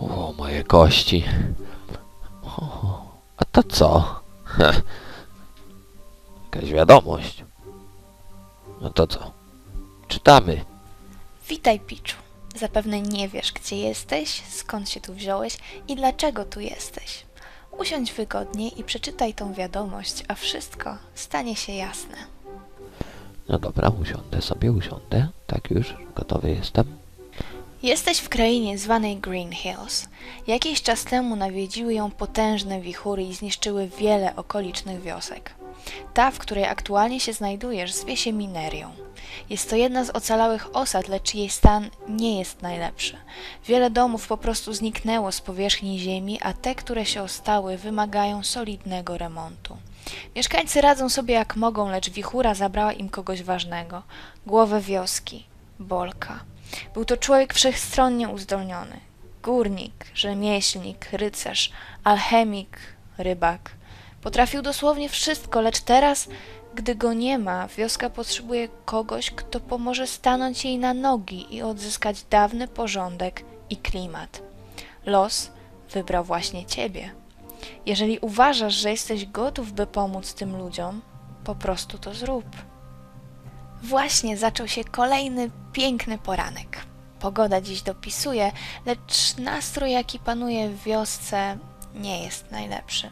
O, moje kości. A to co? Jakaś wiadomość. No to co? Czytamy. Witaj, Piczu. Zapewne nie wiesz, gdzie jesteś, skąd się tu wziąłeś i dlaczego tu jesteś. Usiądź wygodnie i przeczytaj tą wiadomość, a wszystko stanie się jasne. No dobra, usiądę sobie, usiądę. Tak już, gotowy jestem. Jesteś w krainie zwanej Green Hills. Jakiś czas temu nawiedziły ją potężne wichury i zniszczyły wiele okolicznych wiosek. Ta, w której aktualnie się znajdujesz, zwie się Minerią. Jest to jedna z ocalałych osad, lecz jej stan nie jest najlepszy. Wiele domów po prostu zniknęło z powierzchni ziemi, a te, które się ostały, wymagają solidnego remontu. Mieszkańcy radzą sobie jak mogą, lecz wichura zabrała im kogoś ważnego głowę wioski, Bolka. Był to człowiek wszechstronnie uzdolniony. Górnik, rzemieślnik, rycerz, alchemik, rybak. Potrafił dosłownie wszystko, lecz teraz, gdy go nie ma, wioska potrzebuje kogoś, kto pomoże stanąć jej na nogi i odzyskać dawny porządek i klimat. Los wybrał właśnie ciebie. Jeżeli uważasz, że jesteś gotów, by pomóc tym ludziom, po prostu to zrób. Właśnie zaczął się kolejny piękny poranek. Pogoda dziś dopisuje, lecz nastrój, jaki panuje w wiosce, nie jest najlepszy.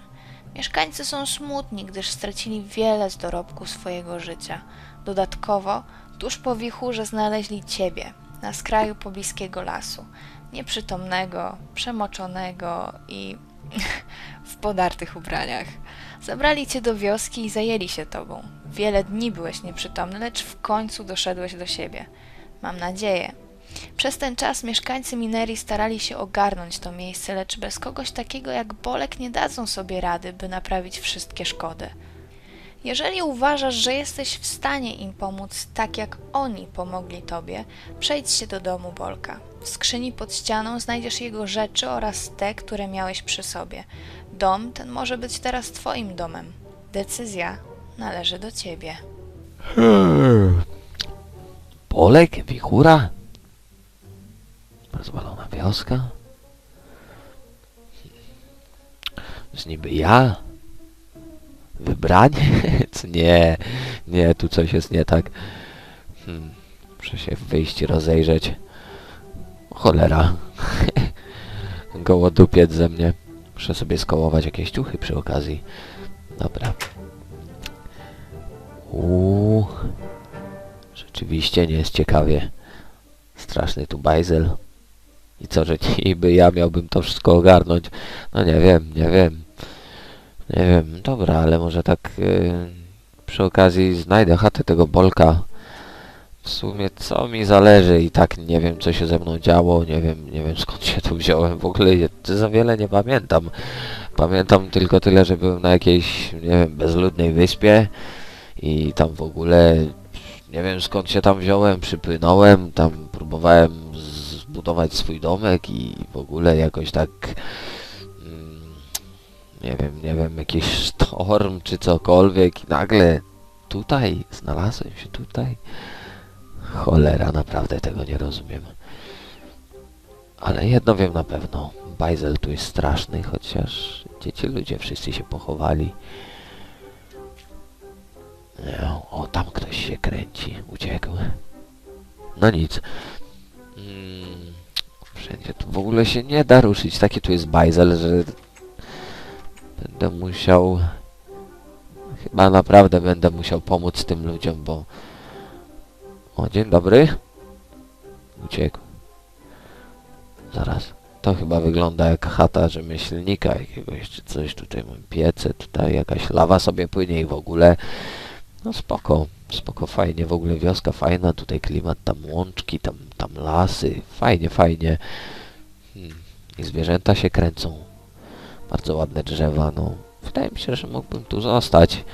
Mieszkańcy są smutni, gdyż stracili wiele z dorobku swojego życia. Dodatkowo, tuż po wichurze znaleźli ciebie na skraju pobliskiego lasu, nieprzytomnego, przemoczonego i w podartych ubraniach. Zabrali cię do wioski i zajęli się tobą. Wiele dni byłeś nieprzytomny, lecz w końcu doszedłeś do siebie. Mam nadzieję. Przez ten czas mieszkańcy Minerii starali się ogarnąć to miejsce, lecz bez kogoś takiego jak Bolek nie dadzą sobie rady, by naprawić wszystkie szkody. Jeżeli uważasz, że jesteś w stanie im pomóc tak jak oni pomogli tobie, przejdź się do domu Bolka. W skrzyni pod ścianą znajdziesz jego rzeczy oraz te, które miałeś przy sobie. Dom ten może być teraz twoim domem. Decyzja należy do ciebie. Polek? Wichura? Rozwalona wioska? Z niby ja? Wybraniec? Nie, nie, tu coś jest nie tak. Hmm, muszę się wyjść i rozejrzeć. Cholera. Gołodupiec ze mnie. Muszę sobie skołować jakieś ciuchy przy okazji. Dobra. Uuu. Rzeczywiście nie jest ciekawie. Straszny tu bajzel. I co, że niby ja miałbym to wszystko ogarnąć? No nie wiem, nie wiem. Nie wiem, dobra, ale może tak yy, przy okazji znajdę chatę tego Bolka. W sumie co mi zależy i tak nie wiem co się ze mną działo, nie wiem, nie wiem skąd się tu wziąłem, w ogóle za wiele nie pamiętam. Pamiętam tylko tyle, że byłem na jakiejś, nie wiem, bezludnej wyspie i tam w ogóle nie wiem skąd się tam wziąłem, przypłynąłem, tam próbowałem zbudować swój domek i w ogóle jakoś tak mm, nie wiem, nie wiem, jakiś sztorm czy cokolwiek i nagle tutaj, znalazłem się tutaj. Cholera, naprawdę tego nie rozumiem. Ale jedno wiem na pewno, bajzel tu jest straszny, chociaż dzieci ludzie wszyscy się pochowali. O, tam ktoś się kręci. Uciekł. No nic. Mm, wszędzie tu w ogóle się nie da ruszyć. Taki tu jest bajzel, że będę musiał... Chyba naprawdę będę musiał pomóc tym ludziom, bo... O, dzień dobry. Uciekł. Zaraz. To chyba wygląda jak chata rzemieślnika jakiegoś, czy coś. Tutaj mam piece, tutaj jakaś lawa sobie płynie i w ogóle... No spoko, spoko, fajnie, w ogóle wioska fajna, tutaj klimat, tam łączki, tam, tam lasy, fajnie, fajnie. Hmm. I zwierzęta się kręcą. Bardzo ładne drzewa, no. Wydaje mi się, że mógłbym tu zostać,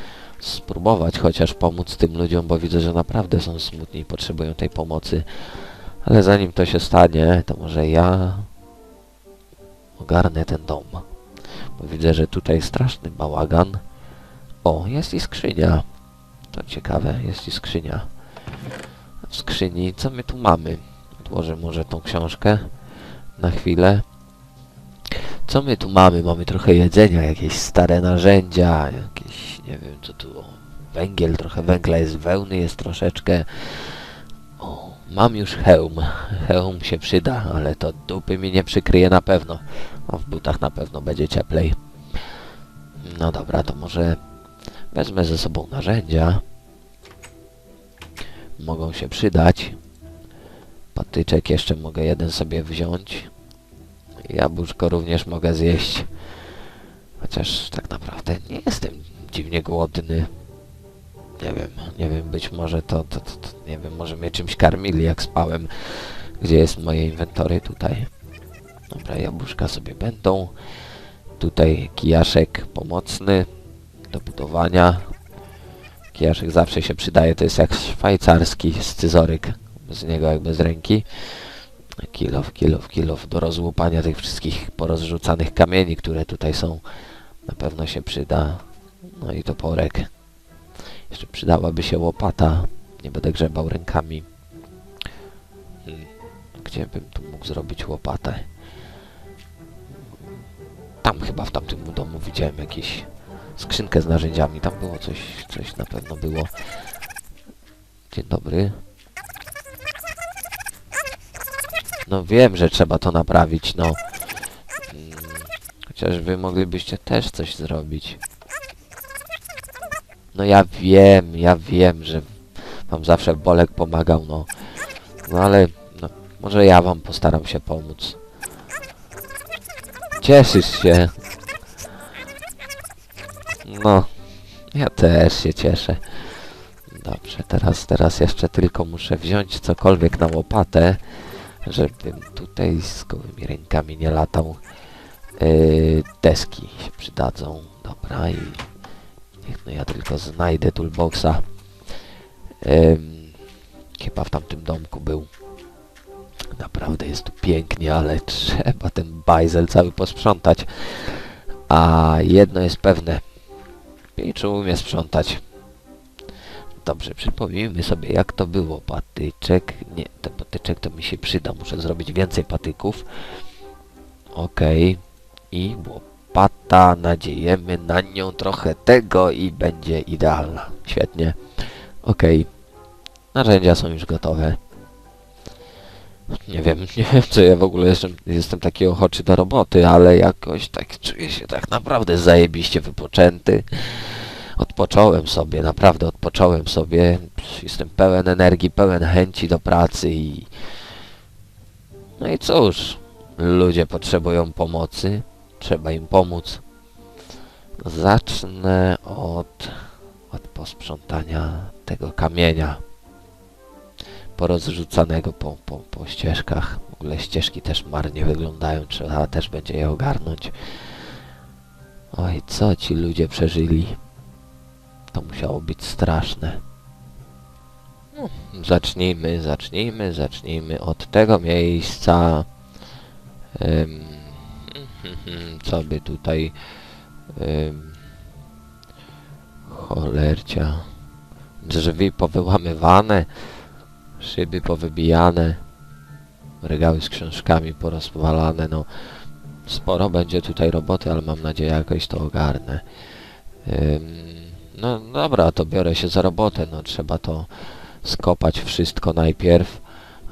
spróbować chociaż pomóc tym ludziom, bo widzę, że naprawdę są smutni i potrzebują tej pomocy. Ale zanim to się stanie, to może ja ogarnę ten dom. Bo widzę, że tutaj straszny bałagan. O, jest i skrzynia. To ciekawe, jest i skrzynia. W skrzyni, co my tu mamy? Odłożę może tą książkę na chwilę. Co my tu mamy? Mamy trochę jedzenia, jakieś stare narzędzia, jakieś, nie wiem co tu, o, węgiel, trochę węgla jest, wełny jest troszeczkę. O, mam już hełm. Hełm się przyda, ale to dupy mi nie przykryje na pewno. A w butach na pewno będzie cieplej. No dobra, to może wezmę ze sobą narzędzia. Mogą się przydać. Patyczek jeszcze mogę jeden sobie wziąć. Jabłuszko również mogę zjeść. Chociaż tak naprawdę nie jestem dziwnie głodny. Nie wiem, nie wiem, być może to, to, to, to nie wiem, może mnie czymś karmili jak spałem. Gdzie jest moje inwentory? Tutaj. Dobra, jabłuszka sobie będą. Tutaj kijaszek pomocny do budowania. Kijaszek zawsze się przydaje, to jest jak szwajcarski scyzoryk. Z niego jakby z ręki. Kilof, kilof, kilof do rozłupania tych wszystkich porozrzucanych kamieni, które tutaj są. Na pewno się przyda. No i toporek. Jeszcze przydałaby się łopata. Nie będę grzebał rękami. Gdzie bym tu mógł zrobić łopatę? Tam chyba w tamtym domu widziałem jakieś skrzynkę z narzędziami. Tam było coś, coś na pewno było. Dzień dobry. No wiem, że trzeba to naprawić, no. Chociaż wy moglibyście też coś zrobić. No ja wiem, ja wiem, że wam zawsze Bolek pomagał, no. No ale, no, może ja wam postaram się pomóc. Cieszysz się. No, ja też się cieszę. Dobrze, teraz, teraz jeszcze tylko muszę wziąć cokolwiek na łopatę, żebym tutaj z gołymi rękami nie latał. Yy, deski się przydadzą. Dobra i niech no ja tylko znajdę toolboxa. Ym, chyba w tamtym domku był. Naprawdę jest tu pięknie, ale trzeba ten bajzel cały posprzątać. A jedno jest pewne. Piczu umie sprzątać. Dobrze, przypomnijmy sobie jak to było. Patyczek. Nie, ten patyczek to mi się przyda. Muszę zrobić więcej patyków. Okej. I łopata. Nadziejemy na nią trochę tego i będzie idealna. Świetnie. Okej. Narzędzia są już gotowe. Nie wiem, nie wiem co ja w ogóle jestem, jestem taki ochoczy do roboty, ale jakoś tak czuję się tak naprawdę zajebiście wypoczęty. Odpocząłem sobie, naprawdę odpocząłem sobie. Jestem pełen energii, pełen chęci do pracy i... No i cóż, ludzie potrzebują pomocy, trzeba im pomóc. Zacznę od, od posprzątania tego kamienia porozrzucanego po, po, po ścieżkach. W ogóle ścieżki też marnie wyglądają, trzeba też będzie je ogarnąć. Oj, co ci ludzie przeżyli? To musiało być straszne. No, zacznijmy, zacznijmy, zacznijmy od tego miejsca. Ym, co by tutaj... Ym, cholercia. Drzwi powyłamywane. Szyby powybijane, regały z książkami porozwalane, no sporo będzie tutaj roboty, ale mam nadzieję jakoś to ogarnę. No dobra, to biorę się za robotę, no trzeba to skopać wszystko najpierw,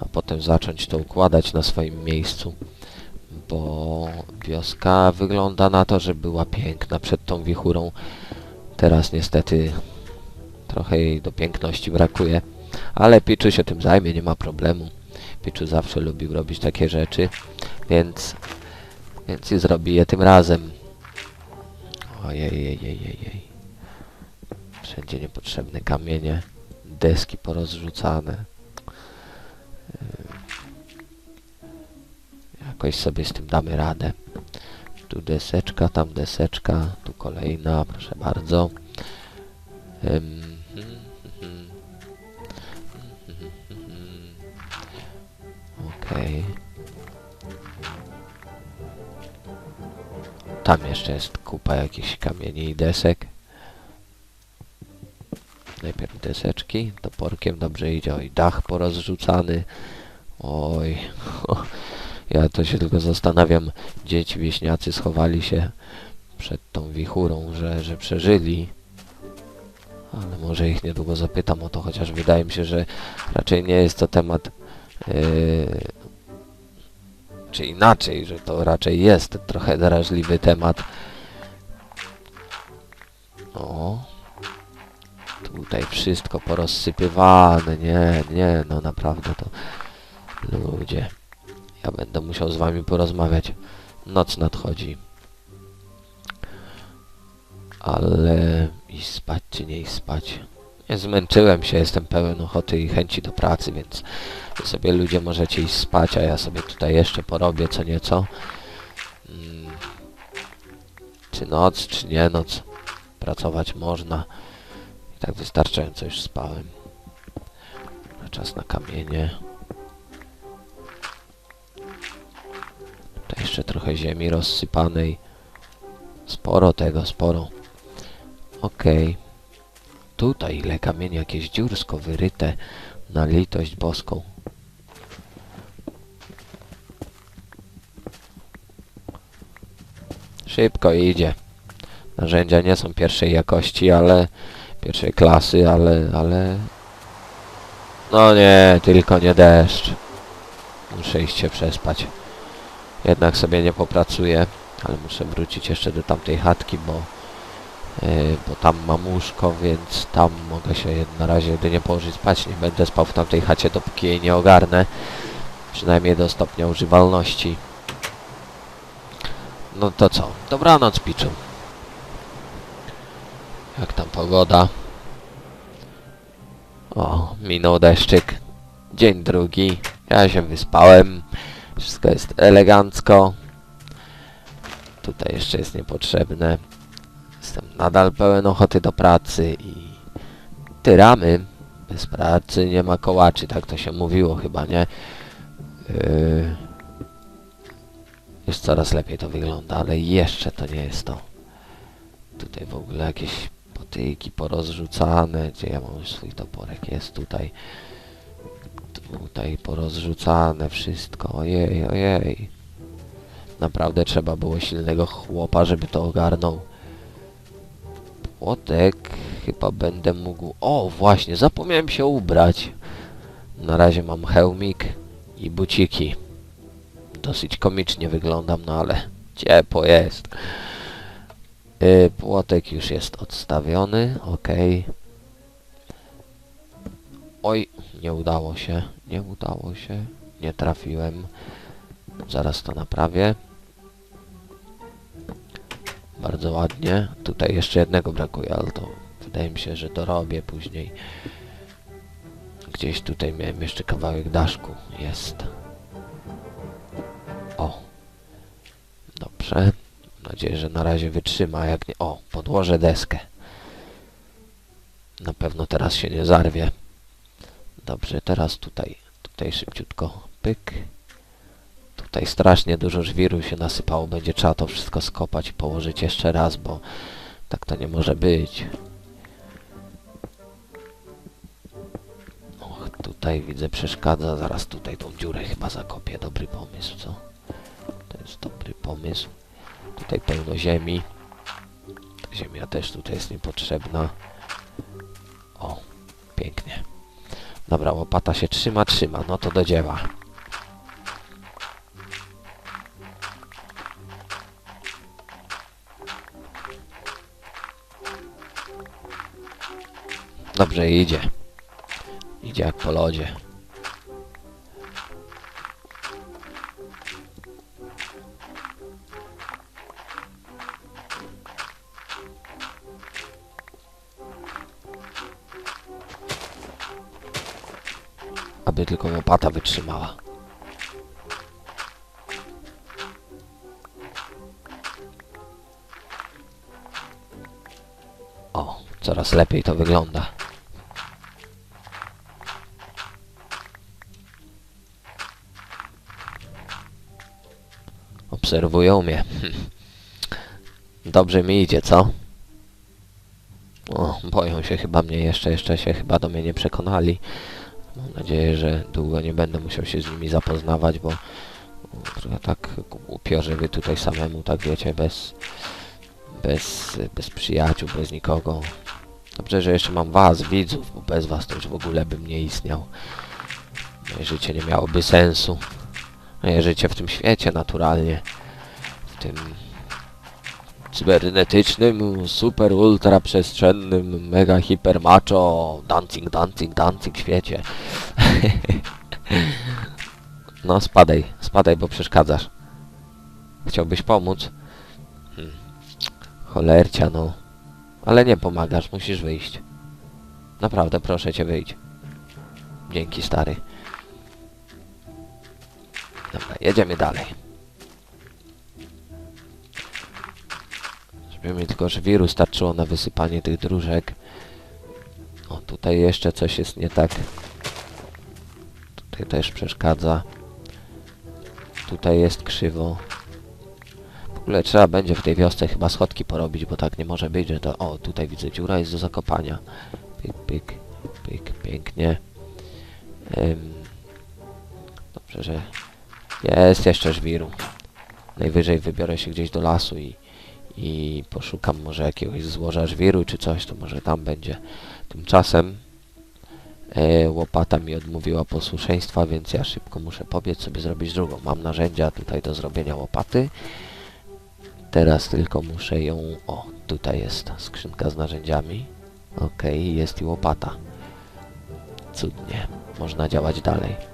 a potem zacząć to układać na swoim miejscu, bo wioska wygląda na to, że była piękna przed tą wichurą. Teraz niestety trochę jej do piękności brakuje. Ale Piczu się tym zajmie, nie ma problemu. Piczu zawsze lubił robić takie rzeczy, więc, więc i zrobi je tym razem. Ojej, jej, jej, jej, jej. Wszędzie niepotrzebne kamienie, deski porozrzucane. Yy, Jakoś sobie z tym damy radę. Tu deseczka, tam deseczka, tu kolejna, proszę bardzo. Okej. Tam jeszcze jest kupa jakichś kamieni i desek. deseczki, toporkiem dobrze idzie, oj, dach porozrzucany, oj, ja to się tylko zastanawiam, dzieci wieśniacy schowali się przed tą wichurą, że, że przeżyli, ale może ich niedługo zapytam o to, chociaż wydaje mi się, że raczej nie jest to temat, yy, czy inaczej, że to raczej jest trochę drażliwy temat. O, tutaj wszystko porozsypywane, nie, nie, no naprawdę to ludzie. Ja będę musiał z wami porozmawiać. Noc nadchodzi. Ale iść spać czy nie iść spać? Zmęczyłem się, jestem pełen ochoty i chęci do pracy, więc sobie ludzie możecie iść spać, a ja sobie tutaj jeszcze porobię co nieco. Mm. Czy noc, czy nie noc, pracować można. I tak wystarczająco już spałem. Czas na kamienie. Tutaj jeszcze trochę ziemi rozsypanej. Sporo tego, sporo. Okej. Tutaj ile kamieni, jakieś dziursko wyryte na litość boską. Szybko idzie. Narzędzia nie są pierwszej jakości, ale pierwszej klasy, ale, ale... No nie, tylko nie deszcz. Muszę iść się przespać. Jednak sobie nie popracuję, ale muszę wrócić jeszcze do tamtej chatki, bo, bo tam mam łóżko, więc tam mogę się na razie jedynie położyć spać. Nie będę spał w tamtej chacie, dopóki jej nie ogarnę. Przynajmniej do stopnia używalności. No to co? Dobranoc, Piczu. Jak tam pogoda? O, minął deszczyk. Dzień drugi. Ja się wyspałem. Wszystko jest elegancko. Tutaj jeszcze jest niepotrzebne. Jestem nadal pełen ochoty do pracy i tyramy. Bez pracy nie ma kołaczy, tak to się mówiło chyba, nie? Yy... Już coraz lepiej to wygląda, ale jeszcze to nie jest to. Tutaj w ogóle jakieś potyki porozrzucane. Gdzie ja mam już swój toporek? Jest tutaj. Tutaj porozrzucane wszystko. Ojej, ojej. Naprawdę trzeba było silnego chłopa, żeby to ogarnął. Płotek chyba będę mógł... O, właśnie, zapomniałem się ubrać. Na razie mam hełmik i buciki. Dosyć komicznie wyglądam, no ale ciepło jest. Yy, płotek już jest odstawiony, okej. Oj, nie udało się, nie udało się, nie trafiłem. Zaraz to naprawię. Bardzo ładnie. Tutaj jeszcze jednego brakuje, ale to wydaje mi się, że dorobię później. Gdzieś tutaj miałem jeszcze kawałek daszku. Jest. O. Dobrze. Mam nadzieję, że na razie wytrzyma. Jak nie... O, podłożę deskę. Na pewno teraz się nie zarwie. Dobrze, teraz tutaj, tutaj szybciutko, pyk. Tutaj strasznie dużo żwiru się nasypało, będzie trzeba to wszystko skopać i położyć jeszcze raz, bo tak to nie może być. Och, tutaj widzę przeszkadza, zaraz tutaj tą dziurę chyba zakopię, dobry pomysł, co? To jest dobry pomysł. Tutaj pełno ziemi. Ta ziemia też tutaj jest niepotrzebna. O, pięknie. Dobra, łopata się trzyma, trzyma. No to do dzieła. Dobrze idzie. Idzie jak po lodzie. Aby tylko łopata wytrzymała. O, coraz lepiej to wygląda. Obserwują mnie. Dobrze mi idzie, co? O, boją się chyba mnie jeszcze, jeszcze się chyba do mnie nie przekonali. Mam nadzieję, że długo nie będę musiał się z nimi zapoznawać, bo trochę tak głupio, żeby tutaj samemu, tak wiecie, bez, bez, bez przyjaciół, bez nikogo. Dobrze, że jeszcze mam was, widzów, bo bez was to już w ogóle bym nie istniał. Moje życie nie miałoby sensu. Moje życie w tym świecie naturalnie. Tym cybernetycznym, super ultra przestrzennym, mega hiper macho, dancing, dancing, dancing świecie. no spadaj, spadaj, bo przeszkadzasz. Chciałbyś pomóc? Hmm. Cholercia, no. Ale nie pomagasz, musisz wyjść. Naprawdę, proszę cię, wyjdź. Dzięki, stary. Dobra, jedziemy dalej. Mi tylko żwiru starczyło na wysypanie tych dróżek. O, tutaj jeszcze coś jest nie tak. Tutaj też przeszkadza. Tutaj jest krzywo. W ogóle trzeba będzie w tej wiosce chyba schodki porobić, bo tak nie może być, że to... O, tutaj widzę, dziura jest do zakopania. Pyk, pyk, pyk, pięknie. Ym, dobrze, że jest jeszcze żwiru. Najwyżej wybiorę się gdzieś do lasu i, i poszukam może jakiegoś złoża żwiru czy coś, to może tam będzie. Tymczasem e, łopata mi odmówiła posłuszeństwa, więc ja szybko muszę pobiec sobie zrobić drugą. Mam narzędzia tutaj do zrobienia łopaty. Teraz tylko muszę ją... O, tutaj jest skrzynka z narzędziami. Okej, jest i łopata. Cudnie. Można działać dalej.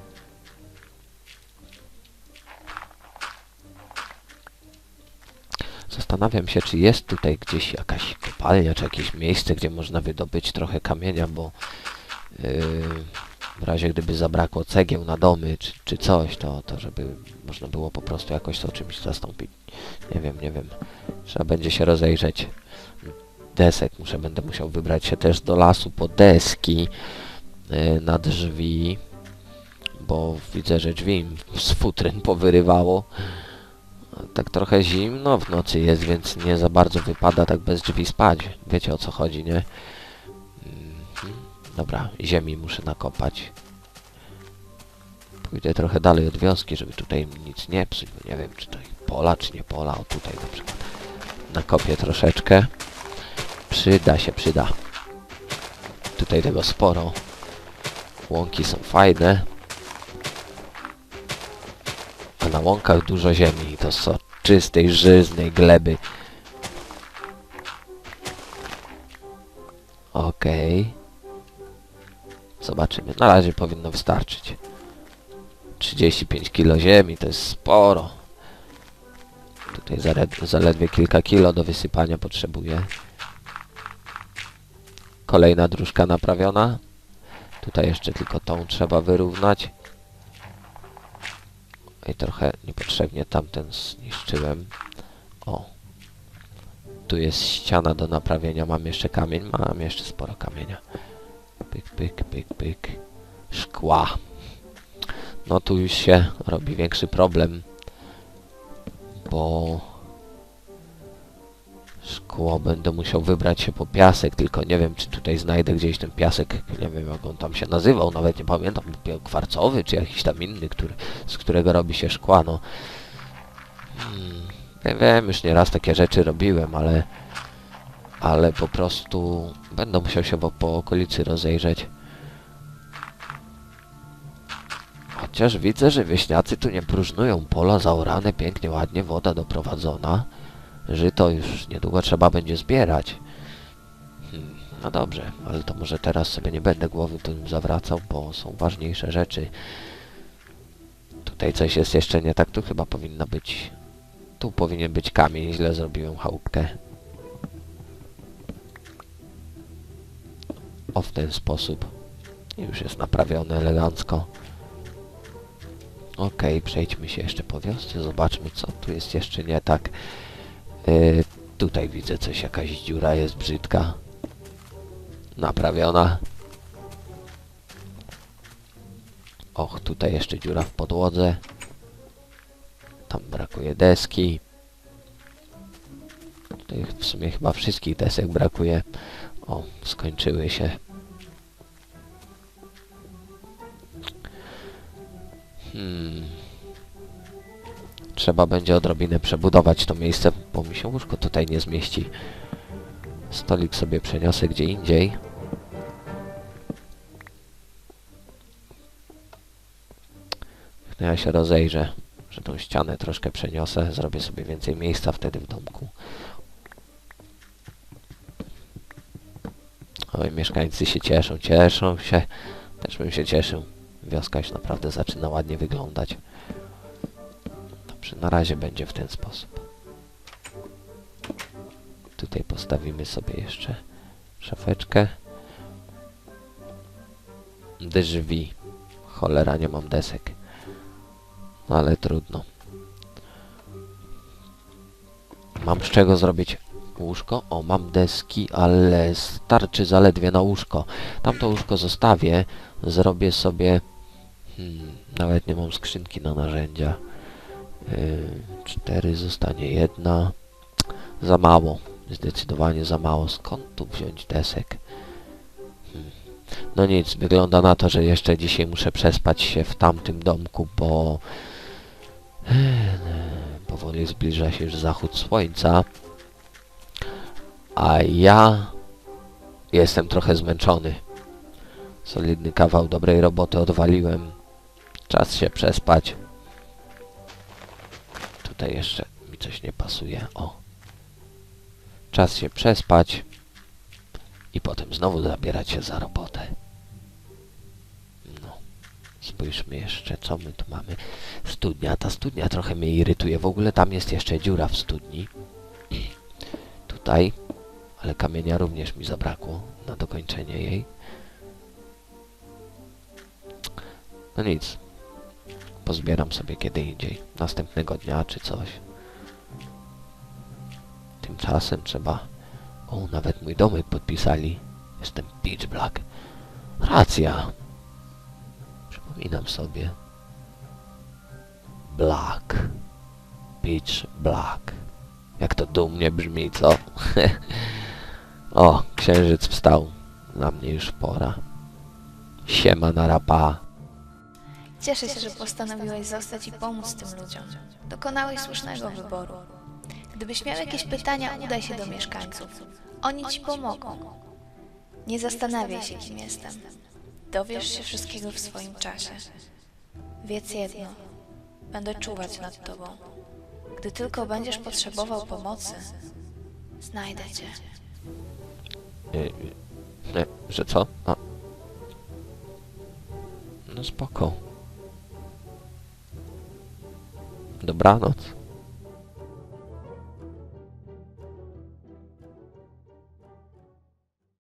Zastanawiam się, czy jest tutaj gdzieś jakaś kopalnia, czy jakieś miejsce, gdzie można wydobyć trochę kamienia, bo yy, w razie gdyby zabrakło cegieł na domy, czy, czy coś, to, to żeby można było po prostu jakoś to czymś zastąpić. Nie wiem, nie wiem. Trzeba będzie się rozejrzeć. Desek muszę, będę musiał wybrać się też do lasu po deski yy, na drzwi, bo widzę, że drzwi im z futryn powyrywało. Tak trochę zimno w nocy jest, więc nie za bardzo wypada tak bez drzwi spać. Wiecie o co chodzi, nie? Mhm. Dobra, ziemi muszę nakopać. Pójdę trochę dalej od wioski, żeby tutaj nic nie psuć, bo nie wiem, czy to pola, czy nie pola. O, tutaj na przykład. Nakopię troszeczkę. Przyda się, przyda. Tutaj tego sporo. Łąki są fajne. Na łąkach dużo ziemi to so czystej, żyznej gleby. Okej. Zobaczymy. Na razie powinno wystarczyć. 35 kilo ziemi to jest sporo. Tutaj zaledwie kilka kilo do wysypania potrzebuję. Kolejna dróżka naprawiona. Tutaj jeszcze tylko tą trzeba wyrównać. I trochę niepotrzebnie tamten zniszczyłem. O. Tu jest ściana do naprawienia. Mam jeszcze kamień. Mam jeszcze sporo kamienia. Pyk, pyk, pyk, pyk. Szkła. No tu już się robi większy problem. Bo... Szkło będę musiał wybrać się po piasek, tylko nie wiem, czy tutaj znajdę gdzieś ten piasek, nie wiem jak on tam się nazywał, nawet nie pamiętam, kwarcowy, czy jakiś tam inny, który, z którego robi się szkła, no. Hmm, ja wiem, już nieraz takie rzeczy robiłem, ale... Ale po prostu będę musiał się po, po okolicy rozejrzeć. Chociaż widzę, że wieśniacy tu nie próżnują. Pola zaorane, pięknie, ładnie, woda doprowadzona. Żyto już niedługo trzeba będzie zbierać. Hmm, no dobrze, ale to może teraz sobie nie będę głowy tym zawracał, bo są ważniejsze rzeczy. Tutaj coś jest jeszcze nie tak, tu chyba powinna być... Tu powinien być kamień, źle zrobiłem chałupkę. O, w ten sposób. Już jest naprawione elegancko. Okej, przejdźmy się jeszcze po wiosce, zobaczmy co tu jest jeszcze nie tak. Yy, tutaj widzę coś, jakaś dziura jest brzydka. Naprawiona. Och, tutaj jeszcze dziura w podłodze. Tam brakuje deski. Tutaj w sumie chyba wszystkich desek brakuje. O, skończyły się. Trzeba będzie odrobinę przebudować to miejsce, bo mi się łóżko tutaj nie zmieści. Stolik sobie przeniosę gdzie indziej. No ja się rozejrzę, że tą ścianę troszkę przeniosę, zrobię sobie więcej miejsca wtedy w domku. Oj, mieszkańcy się cieszą, cieszą się. Też bym się cieszył. Wioska już naprawdę zaczyna ładnie wyglądać. Na razie będzie w ten sposób. Tutaj postawimy sobie jeszcze szafeczkę. Drzwi. Cholera, nie mam desek. No ale trudno. Mam z czego zrobić łóżko? O, mam deski, ale starczy zaledwie na łóżko. Tamto łóżko zostawię. Zrobię sobie... Hmm, nawet nie mam skrzynki na narzędzia. Yy, cztery, zostanie jedna. Za mało. Zdecydowanie za mało. Skąd tu wziąć desek? Hmm. No nic, wygląda na to, że jeszcze dzisiaj muszę przespać się w tamtym domku, bo... Powoli zbliża się już zachód słońca. A ja jestem trochę zmęczony. Solidny kawał dobrej roboty odwaliłem. Czas się przespać. Tutaj jeszcze mi coś nie pasuje. O. Czas się przespać. I potem znowu zabierać się za robotę. No. Spójrzmy jeszcze, co my tu mamy. Studnia. Ta studnia trochę mnie irytuje. W ogóle tam jest jeszcze dziura w studni. Tutaj. Ale kamienia również mi zabrakło na dokończenie jej. No nic. Pozbieram sobie kiedy indziej. Następnego dnia czy coś. Tymczasem trzeba... O, nawet mój domek podpisali. Jestem Pitch Black. Racja. Przypominam sobie. Black. Pitch Black. Jak to dumnie brzmi, co? o, księżyc wstał. Na mnie już pora. Siema na rapa. Cieszę się, że postanowiłeś zostać i pomóc tym ludziom. Dokonałeś słusznego wyboru. Gdybyś miał jakieś pytania, udaj się do mieszkańców. Oni ci pomogą. Nie zastanawiaj się, kim jestem. Dowiesz się wszystkiego w swoim czasie. Wiedz jedno. Będę czuwać nad tobą. Gdy tylko będziesz potrzebował pomocy, znajdę cię. Y, y, że co? A. No spoko. Dobranoc.